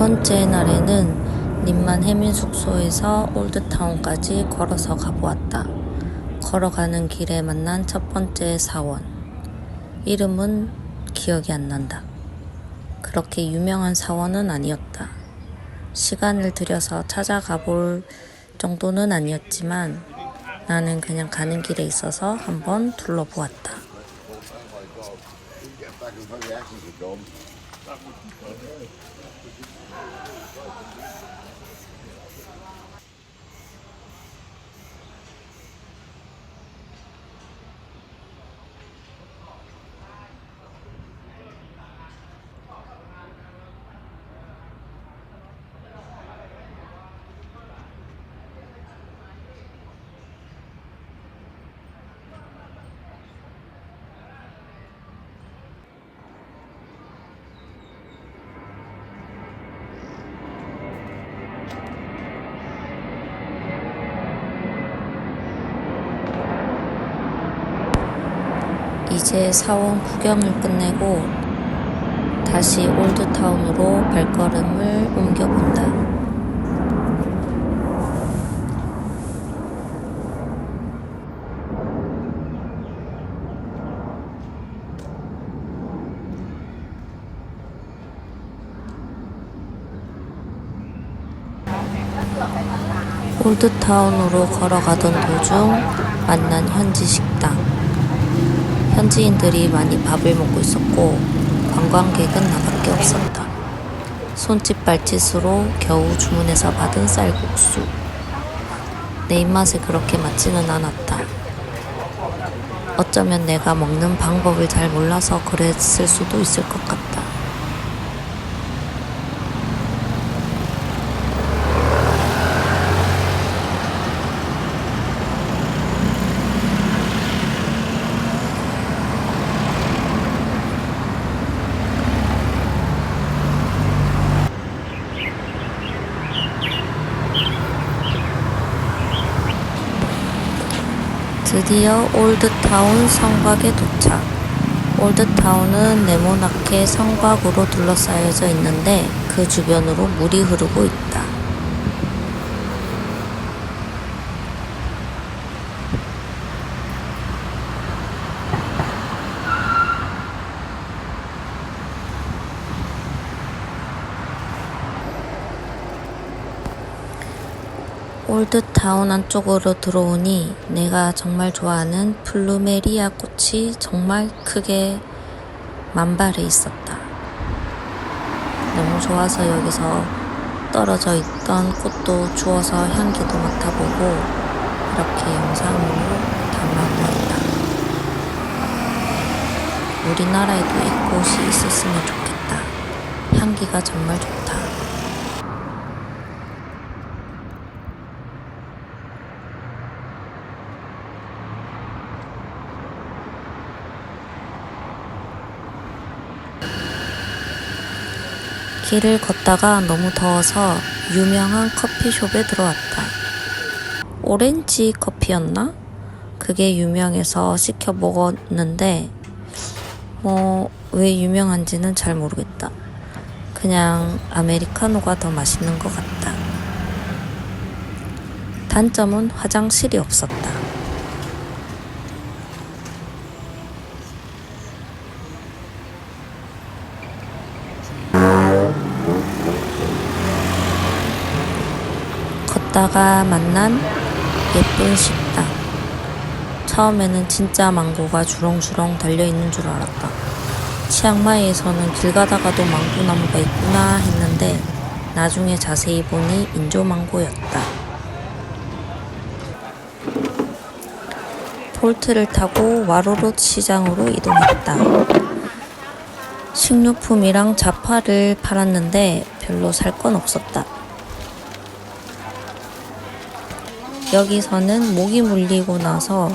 번째 날에는 림만 해민 숙소에서 올드타운까지 걸어서 가보았다. 걸어가는 길에 만난 첫 번째 사원. 이름은 기억이 안 난다. 그렇게 유명한 사원은 아니었다. 시간을 들여서 찾아가 볼 정도는 아니었지만 나는 그냥 가는 길에 있어서 한번 둘러보았다. так вот. 이제 사원 구경을 끝내고 다시 올드타운으로 발걸음을 옮겨본다. 올드타운으로 걸어가던 도중 만난 현지 식당. 현지인들이 많이 밥을 먹고 있었고 관광객은 나밖에 없었다. 손짓 발짓으로 겨우 주문해서 받은 쌀국수. 내 입맛에 그렇게 맞지는 않았다. 어쩌면 내가 먹는 방법을 잘 몰라서 그랬을 수도 있을 것 같다. 드디어 올드타운 성곽에 도착. 올드타운은 네모나게 성곽으로 둘러싸여져 있는데 그 주변으로 물이 흐르고 있다. 올드타운 안쪽으로 들어오니 내가 정말 좋아하는 플루메리아 꽃이 정말 크게 만발해 있었다. 너무 좋아서 여기서 떨어져 있던 꽃도 주워서 향기도 맡아보고 이렇게 영상으로 담아보았다. 우리나라에도 이 꽃이 있었으면 좋겠다. 향기가 정말 좋다. 길을 걷다가 너무 더워서 유명한 커피숍에 들어왔다. 오렌지 커피였나? 그게 유명해서 시켜 먹었는데, 뭐, 왜 유명한지는 잘 모르겠다. 그냥 아메리카노가 더 맛있는 것 같다. 단점은 화장실이 없었다. 걷다가 만난 예쁜 식당. 처음에는 진짜 망고가 주렁주렁 달려있는 줄 알았다. 치앙마이에서는 길 가다가도 망고 나무가 있구나 했는데 나중에 자세히 보니 인조 망고였다. 폴트를 타고 와로롯 시장으로 이동했다. 식료품이랑 자파를 팔았는데 별로 살 건 없었다. 여기서는 모기 물리고 나서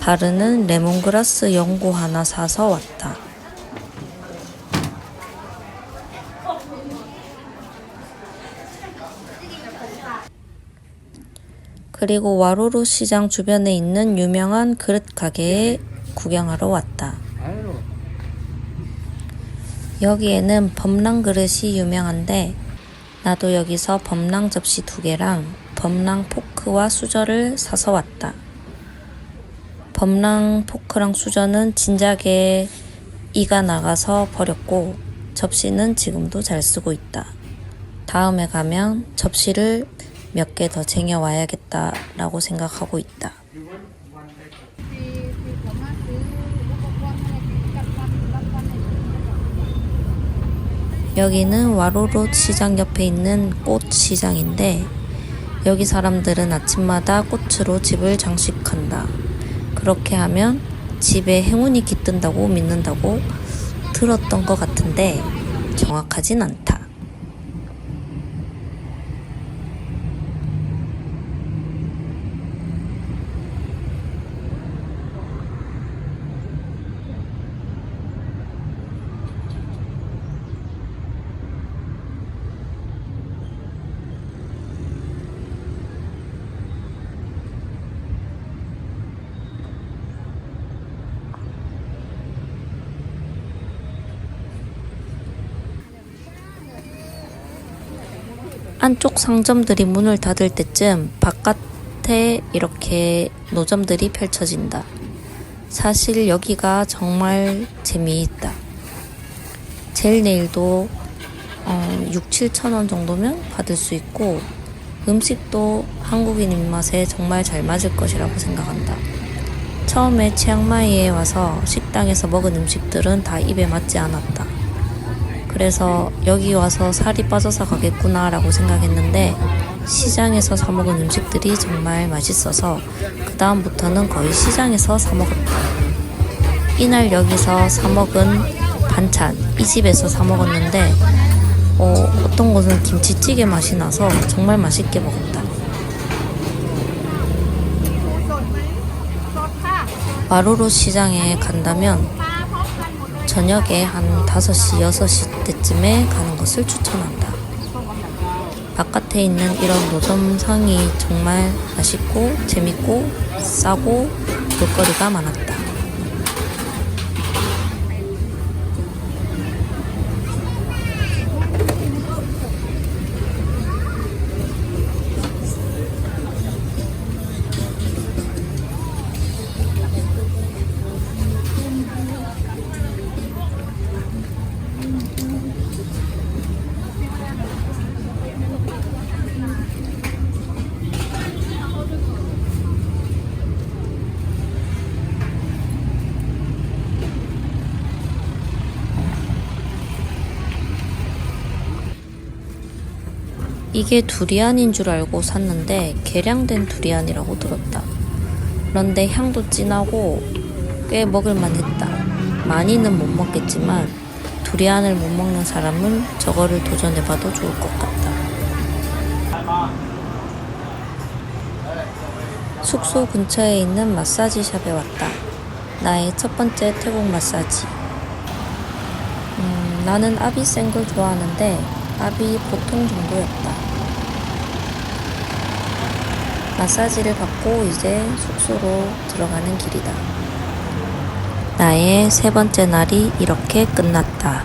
바르는 레몬그라스 연고 하나 사서 왔다. 그리고 와로로 시장 주변에 있는 유명한 그릇 가게에 구경하러 왔다. 여기에는 범랑 그릇이 유명한데 나도 여기서 범랑 접시 두 개랑 범랑 포크와 수저를 사서 왔다. 범랑 포크랑 수저는 진작에 이가 나가서 버렸고 접시는 지금도 잘 쓰고 있다. 다음에 가면 접시를 몇 개 더 쟁여 와야겠다라고 생각하고 있다. 여기는 와로로 시장 옆에 있는 꽃 시장인데 여기 사람들은 아침마다 꽃으로 집을 장식한다. 그렇게 하면 집에 행운이 깃든다고 믿는다고 들었던 것 같은데 정확하진 않다. 안쪽 상점들이 문을 닫을 때쯤 바깥에 이렇게 노점들이 펼쳐진다. 사실 여기가 정말 재미있다. 제일 내일도 어, 6, 7천 원 정도면 받을 수 있고 음식도 한국인 입맛에 정말 잘 맞을 것이라고 생각한다. 처음에 치앙마이에 와서 식당에서 먹은 음식들은 다 입에 맞지 않았다. 그래서 여기 와서 살이 빠져서 가겠구나라고 생각했는데 시장에서 사 먹은 음식들이 정말 맛있어서 그 다음부터는 거의 시장에서 사 먹었다. 이날 여기서 사 먹은 반찬 이 집에서 사 먹었는데 어, 어떤 곳은 김치찌개 맛이 나서 정말 맛있게 먹었다. 와로로 시장에 간다면 저녁에 한 5시, 6시 때쯤에 가는 것을 추천한다. 바깥에 있는 이런 노점상이 정말 맛있고 재밌고 싸고 볼거리가 많았다. 이게 두리안인 줄 알고 샀는데 계량된 두리안이라고 들었다. 그런데 향도 진하고 꽤 먹을만 했다. 많이는 못 먹겠지만 두리안을 못 먹는 사람은 저거를 도전해봐도 좋을 것 같다. 숙소 근처에 있는 마사지 샵에 왔다. 나의 첫 번째 태국 마사지. 음, 나는 압이 센걸 좋아하는데 압이 보통 정도였다. 마사지를 받고 이제 숙소로 들어가는 길이다. 나의 세 번째 날이 이렇게 끝났다.